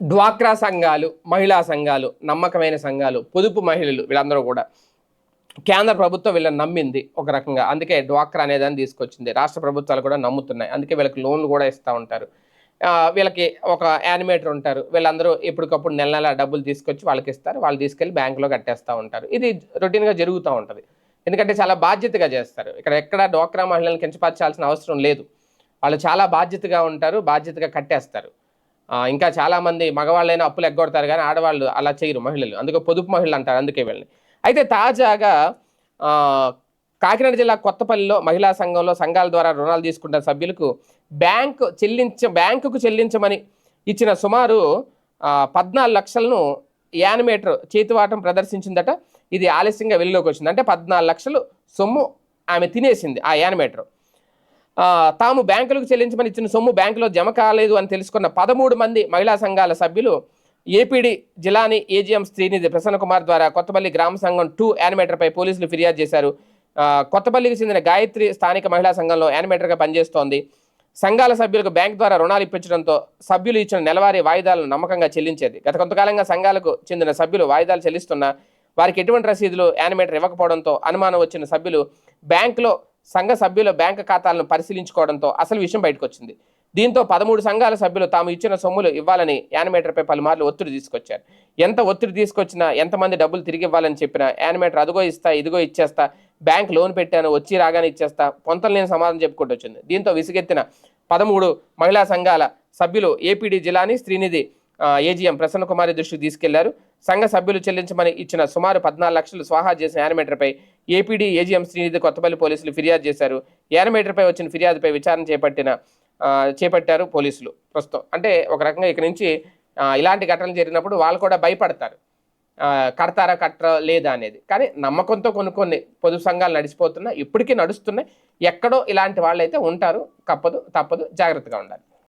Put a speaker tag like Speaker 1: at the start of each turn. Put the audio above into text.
Speaker 1: డ్వాక్రా సంఘాలు మహిళా సంఘాలు నమ్మకమైన సంఘాలు పొదుపు మహిళలు వీళ్ళందరూ కూడా కేంద్ర ప్రభుత్వం వీళ్ళని నమ్మింది ఒక రకంగా. అందుకే డ్వాక్రా అనేదాన్ని తీసుకొచ్చింది. రాష్ట్ర ప్రభుత్వాలు కూడా నమ్ముతున్నాయి. అందుకే వీళ్ళకి లోన్లు కూడా ఇస్తూ ఉంటారు. వీళ్ళకి ఒక యానిమేటర్ ఉంటారు. వీళ్ళందరూ ఎప్పటికప్పుడు నెల నెల డబ్బులు తీసుకొచ్చి వాళ్ళకి ఇస్తారు. వాళ్ళు తీసుకెళ్ళి బ్యాంకులో కట్టేస్తూ ఉంటారు. ఇది రొటీన్గా జరుగుతూ ఉంటుంది. ఎందుకంటే చాలా బాధ్యతగా చేస్తారు. ఇక్కడ ఎక్కడ డ్వాక్రా మహిళలను కించపరచాల్సిన అవసరం లేదు. వాళ్ళు చాలా బాధ్యతగా ఉంటారు బాధ్యతగా కట్టేస్తారు. ఇంకా చాలామంది మగవాళ్ళైనా అప్పులు ఎగ్గొడతారు కానీ ఆడవాళ్ళు అలా చేయరు మహిళలు. అందుకే పొదుపు మహిళలు అంటారు అందుకే వీళ్ళని. అయితే తాజాగా కాకినాడ జిల్లా కొత్తపల్లిలో మహిళా సంఘంలో సంఘాల ద్వారా రుణాలు తీసుకుంటున్న సభ్యులకు బ్యాంకు చెల్లించ బ్యాంకుకు చెల్లించమని ఇచ్చిన సుమారు పద్నాలుగు లక్షలను యానిమేటర్ చేతివాటం ప్రదర్శించిందట. ఇది ఆలస్యంగా వెలుగులోకి వచ్చింది. అంటే పద్నాలుగు లక్షలు సొమ్ము ఆమె తినేసింది ఆ యానిమేటర్. తాము బ్యాంకులకు చెల్లించమని ఇచ్చిన సొమ్ము బ్యాంకులో జమ కాలేదు అని తెలుసుకున్న పదమూడు మంది మహిళా సంఘాల సభ్యులు ఏపీడీ జిలాని ఏజీఎం శ్రీనిధి ప్రసన్న కుమార్ ద్వారా కొత్తపల్లి గ్రామ సంఘం టూ యానిమేటర్పై పోలీసులు ఫిర్యాదు చేశారు. కొత్తపల్లికి చెందిన గాయత్రి స్థానిక మహిళా సంఘంలో యానిమేటర్గా పనిచేస్తోంది. సంఘాల సభ్యులకు బ్యాంక్ ద్వారా రుణాలు ఇప్పించడంతో సభ్యులు ఇచ్చిన నెలవారీ వాయిదాలను నమ్మకంగా చెల్లించేది. గత కొంతకాలంగా సంఘాలకు చెందిన సభ్యులు వాయిదాలు చెల్లిస్తున్నా వారికి ఎటువంటి రసీదులు యానిమేటర్ ఇవ్వకపోవడంతో అనుమానం వచ్చిన సభ్యులు బ్యాంకులో సంఘ సభ్యుల బ్యాంక్ ఖాతాలను పరిశీలించుకోవడంతో అసలు విషయం బయటకు వచ్చింది దీంతో పదమూడు సంఘాల సభ్యులు తాము ఇచ్చిన సొమ్ములు ఇవ్వాలని యానిమేటర్పై పలుమార్లు ఒత్తిడి తీసుకొచ్చారు. ఎంత ఒత్తిడి తీసుకొచ్చినా ఎంతమంది డబ్బులు తిరిగి ఇవ్వాలని చెప్పినా యానిమేటర్ అదిగో ఇస్తా ఇదిగో ఇచ్చేస్తా బ్యాంక్ లోన్ పెట్టాను వచ్చి రాగానే ఇచ్చేస్తా పొంతలు లేని సమాధానం చెప్పుకుంటూ వచ్చింది. దీంతో విసిగెత్తిన పదమూడు మహిళా సంఘాల సభ్యులు ఏపీడీ జిలాని శ్రీనిధి ఏజీఎం ప్రసన్న కుమారి దృష్టికి తీసుకెళ్ళారు. సంఘ సభ్యులు చెల్లించమని ఇచ్చిన సుమారు పద్నాలుగు లక్షలు స్వాహా చేసిన యానిమేటర్పై ఏపీడీ ఏజీఎం శ్రీనిధి కొత్తపల్లి పోలీసులు ఫిర్యాదు చేశారు. యానిమేటర్పై వచ్చిన ఫిర్యాదుపై విచారణ చేపట్టిన చేపట్టారు పోలీసులు ప్రస్తుతం. అంటే ఒక రకంగా ఇక్కడ నుంచి ఇలాంటి ఘటనలు జరిగినప్పుడు వాళ్ళు కూడా భయపడతారు. కడతారా కట్టరా లేదా అనేది. కానీ నమ్మకంతో కొన్ని కొన్ని పొదుపు సంఘాలు నడిచిపోతున్నాయి. ఇప్పటికీ నడుస్తున్నాయి. ఎక్కడో ఇలాంటి వాళ్ళు అయితే ఉంటారు. తప్పదు తప్పదు జాగ్రత్తగా ఉండాలి.